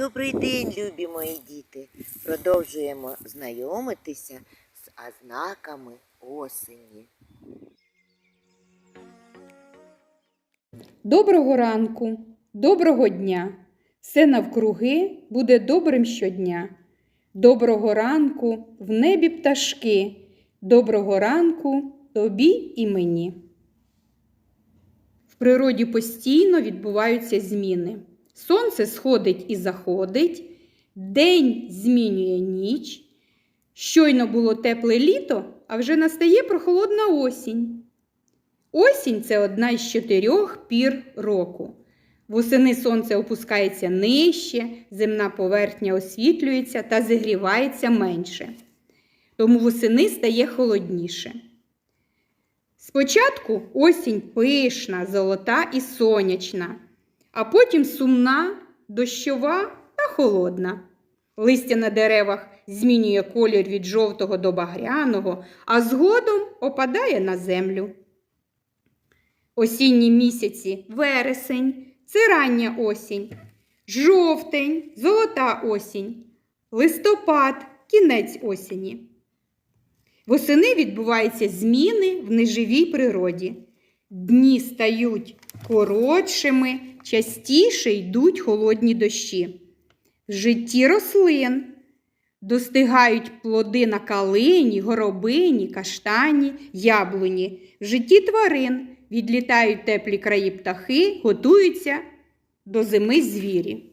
Добрий день, любі мої діти. Продовжуємо знайомитися з ознаками осені. Доброго ранку, доброго дня. Все навкруги буде добрим щодня. Доброго ранку в небі пташки. Доброго ранку тобі і мені. В природі постійно відбуваються зміни. Сонце сходить і заходить, день змінює ніч. Щойно було тепле літо, а вже настає прохолодна осінь. Осінь це одна із чотирьох пір року. Восени сонце опускається нижче, земна поверхня освітлюється та зігрівається менше. Тому восени стає холодніше. Спочатку осінь пишна, золота і сонячна, а потім сумна, дощова та холодна. Листя на деревах змінює колір від жовтого до багряного, а згодом опадає на землю. Осінні місяці вересень, це рання осінь, жовтень, золота осінь, листопад, кінець осені. Восени відбуваються зміни в неживій природі. Дні стають коротшими, частіше йдуть холодні дощі. В житті рослин достигають плоди на калині, горобині, каштані, яблуні. В житті тварин відлітають теплі краї птахи, готуються до зими звірі.